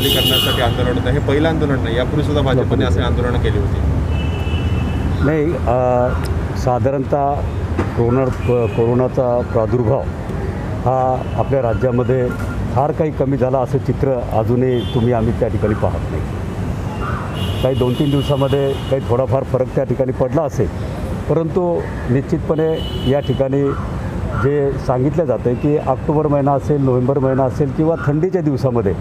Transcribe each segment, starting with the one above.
वसुली करण्यासाठी आंदोलन होतं. हे पहिलं आंदोलन नाही यापूर्वी सुद्धा भाजपने असे आंदोलन केली होती. नाही साधारणतः कोरोना कोरोनाचा प्रादुर्भाव हा आपल्या राज्यामध्ये फार काही कमी झाला असं चित्र अजूनही तुम्ही आम्ही त्या ठिकाणी पाहत नाही. काही दोन तीन दिवसामध्ये काही थोडाफार फरक त्या ठिकाणी पडला असेल. परंतु निश्चितपणे या ठिकाणी जे सांगितलं जातं आहे की ऑक्टोबर महिना असेल नोव्हेंबर महिना असेल किंवा थंडीच्या दिवसामध्ये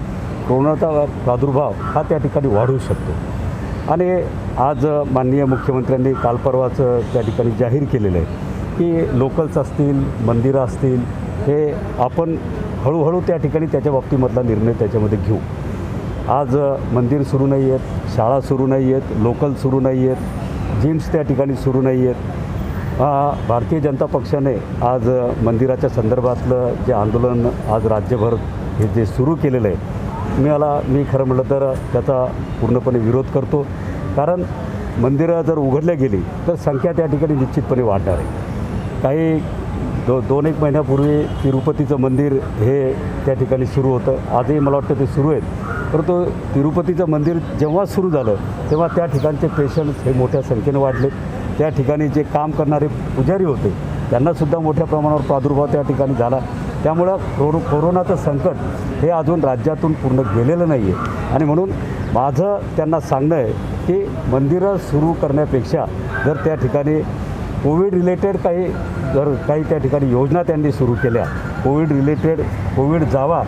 कोरोनाचा प्रादुर्भाव हा त्या ठिकाणी वाढू शकतो. आणि आज माननीय मुख्यमंत्र्यांनी काल त्या ठिकाणी जाहीर केलेलं आहे की लोकल्स असतील मंदिरं असतील हे आपण हळूहळू त्या ठिकाणी त्याच्या बाबतीमधला निर्णय त्याच्यामध्ये घेऊ. आज मंदिर सुरू नाही आहेत शाळा सुरू नाही आहेत लोकल सुरू नाही आहेत जिम्स त्या ठिकाणी सुरू नाही आहेत. भारतीय जनता पक्षाने आज मंदिराच्या संदर्भातलं जे आंदोलन आज राज्यभर हे जे सुरू केलेलं आहे मिळाला मी खरं म्हटलं तर त्याचा पूर्णपणे विरोध करतो. कारण मंदिरं जर उघडल्या गेली तर संख्या त्या ठिकाणी निश्चितपणे वाढणार आहे. काही दो दोन एक महिन्यापूर्वी तिरुपतीचं मंदिर हे त्या ठिकाणी सुरू होतं. आजही मला वाटतं ते सुरू आहेत. परंतु तिरुपतीचं मंदिर जेव्हा सुरू झालं तेव्हा त्या ठिकाणचे पेशंट्स हे मोठ्या संख्येने वाढले. त्या ठिकाणी जे काम करणारे पुजारी होते त्यांनासुद्धा मोठ्या प्रमाणावर प्रादुर्भाव त्या ठिकाणी झाला. त्यामुळं कोरो कोरोनाचं संकट हे अजून राज्यातून पूर्ण गेलेलं नाही आहे आणि म्हणून माझं त्यांना सांगणं आहे की मंदिरं सुरू करण्यापेक्षा जर त्या ठिकाणी कोविड रिलेटेड काही जर काही त्या ठिकाणी योजना त्यांनी सुरू केल्या कोविड रिलेटेड कोविड जावा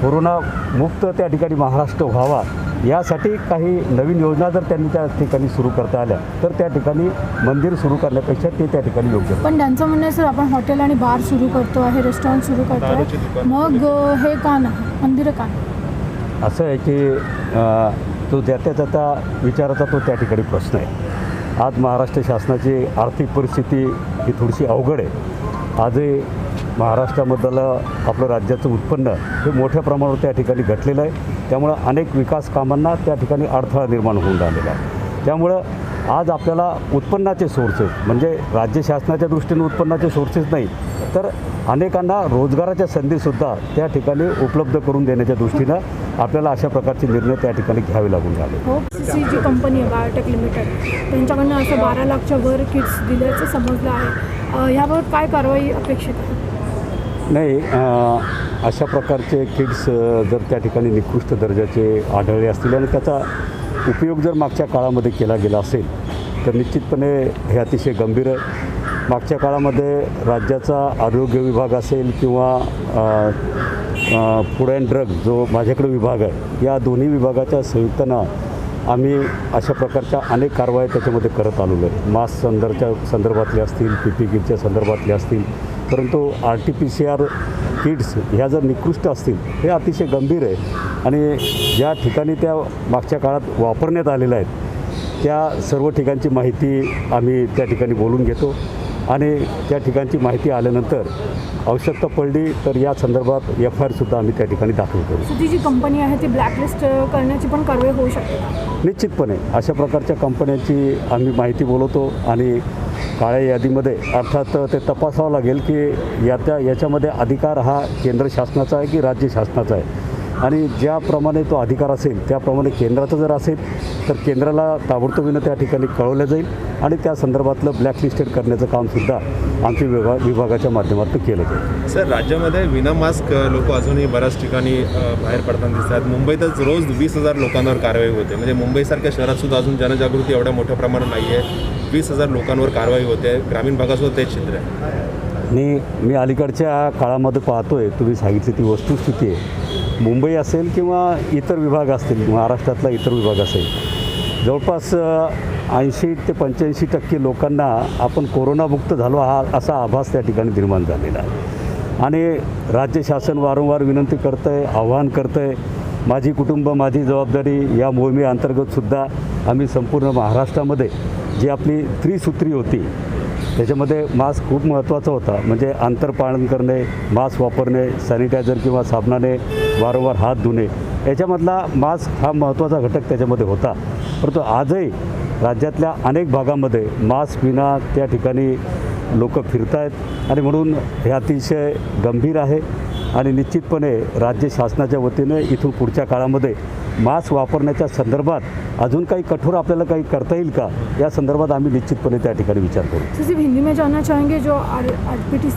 कोरोनामुक्त त्या ठिकाणी महाराष्ट्र व्हावा यासाठी काही नवीन योजना जर त्यांनी त्या ठिकाणी सुरू करता आल्या तर त्या ठिकाणी मंदिर सुरू करण्यापेक्षा ते त्या ठिकाणी योग्य आहे. पण त्यांचं म्हणणं सर आपण हॉटेल आणि बार सुरू करतो आहे रेस्टॉरंट सुरू करतो आहे. मग हे का नाही? मंदिरं का असं आहे की तो ज्याच्या त्याचा विचाराचा तो त्या ठिकाणी प्रश्न आहे. आज महाराष्ट्र शासनाची आर्थिक परिस्थिती ही थोडीशी अवघड आहे. आजही महाराष्ट्रामधलं आपलं राज्याचं उत्पन्न हे मोठ्या प्रमाणावर त्या ठिकाणी घटलेलं आहे. त्यामुळं अनेक विकास कामांना त्या ठिकाणी अडथळा निर्माण होऊन राहिलेला आहे. त्यामुळं आज आपल्याला उत्पन्नाचे सोर्सेस म्हणजे राज्य शासनाच्या दृष्टीने उत्पन्नाचे सोर्सेस नाही तर अनेकांना रोजगाराच्या संधीसुद्धा त्या ठिकाणी उपलब्ध करून देण्याच्या दृष्टीनं आपल्याला अशा प्रकारचे निर्णय त्या ठिकाणी घ्यावे लागून राहिले. हो, सी जी कंपनी आहे बायोटेक लिमिटेड त्यांच्याकडनं असं बारा लाखच्या वर किट्स दिल्याचं समजलं आहे. याबाबत काय कारवाई अपेक्षित आहे? नाही अशा प्रकारचे किड्स जर त्या ठिकाणी निकृष्ट दर्जाचे आढळले असतील आणि त्याचा उपयोग जर मागच्या काळामध्ये केला गेला असेल तर निश्चितपणे हे अतिशय गंभीर आहे. मागच्या काळामध्ये राज्याचा आरोग्य विभाग असेल किंवा फूड अँड ड्रग जो माझ्याकडे विभाग आहे या दोन्ही विभागाच्या संयुक्तानं आम्ही अशा प्रकारच्या अनेक कारवाया त्याच्यामध्ये करत आलेलो आहे. मास्क संदर्भाच्या संदर्भातले असतील पी पी किटच्या संदर्भातले असतील परंतु R T P C R kits ह्या जर निकृष्ट असतील हे अतिशय गंभीर आहे. आणि ज्या ठिकाणी त्या मागच्या काळात वापरण्यात आलेल्या आहेत त्या सर्व ठिकाणची माहिती आम्ही त्या ठिकाणी बोलून घेतो. आणि त्या ठिकाणची माहिती आल्यानंतर आवश्यकता पडली तर या संदर्भात एफ आय आरसुद्धा आम्ही त्या ठिकाणी दाखल करू. ती जी कंपनी आहे ती ब्लॅकलिस्ट करण्याची पण कारवाई होऊ शकते निश्चितपणे अशा प्रकारच्या कंपन्यांची आम्ही माहिती बोलवतो आणि काळ्या यादीमध्ये अर्थात ते तपासावं लागेल की या त्या याच्यामध्ये अधिकार हा केंद्र शासनाचा आहे की राज्य शासनाचा आहे. आणि ज्याप्रमाणे तो अधिकार असेल त्याप्रमाणे केंद्राचा जर असेल तर केंद्राला ताबडतोबीनं त्या ठिकाणी कळवलं जाईल आणि त्या संदर्भातलं ब्लॅकलिस्टेड करण्याचं कामसुद्धा आमच्या विभाग विभागाच्या माध्यमातून केलं जाईल. सर राज्यामध्ये विना मास्क लोक अजूनही बऱ्याच ठिकाणी बाहेर पडताना दिसतात मुंबईतच रोज वीस हजार लोकांवर कारवाई होते. म्हणजे मुंबईसारख्या शहरात सुद्धा अजून जनजागृती एवढ्या मोठ्या प्रमाणात नाही आहे वीस हजार लोकांवर कारवाई होते. ग्रामीण भागासुद्धा तेच चित्र आहे. आणि मी अलीकडच्या काळामध्ये पाहतोय तुम्ही सांगितली ती वस्तुस्थिती आहे. मुंबई असेल किंवा इतर विभाग असतील महाराष्ट्रातला इतर विभाग असेल जवळपास ऐंशी ते पंच्याऐंशी टक्के लोकांना आपण कोरोनामुक्त झालो हा असा आभास त्या ठिकाणी निर्माण झालेला आहे. आणि राज्य शासन वारंवार विनंती करतं आहे आव्हान करतं आहे माझी कुटुंब माझी जबाबदारी या मोहिमेअंतर्गतसुद्धा आम्ही संपूर्ण महाराष्ट्रामध्ये जी आपली त्रिसूत्री होती त्याच्यामध्ये मास्क खूप महत्त्वाचा होता. म्हणजे अंतर पाळन करणे मास्क वापरणे सॅनिटायझर किंवा साबणाने वारंवार हात धुणे याच्यामधला मास्क हा महत्त्वाचा घटक त्याच्यामध्ये होता. परंतु आजही राज्यातल्या अनेक भागामध्ये मास्क विना त्या ठिकाणी लोक फिरत आहेत आणि म्हणून हे अतिशय गंभीर आहे आणि निश्चितपणे राज्य शासनाच्या वतीने इथून पुढच्या काळामध्ये मास्क वापरण्याच्या संदर्भात अजून काही कठोर आपल्याला काही करता येईल का? या संदर्भात आम्ही निश्चितपणे त्या ठिकाणी विचार करू. हिंदी में जानना चाहेंगे जो आर आर पी टी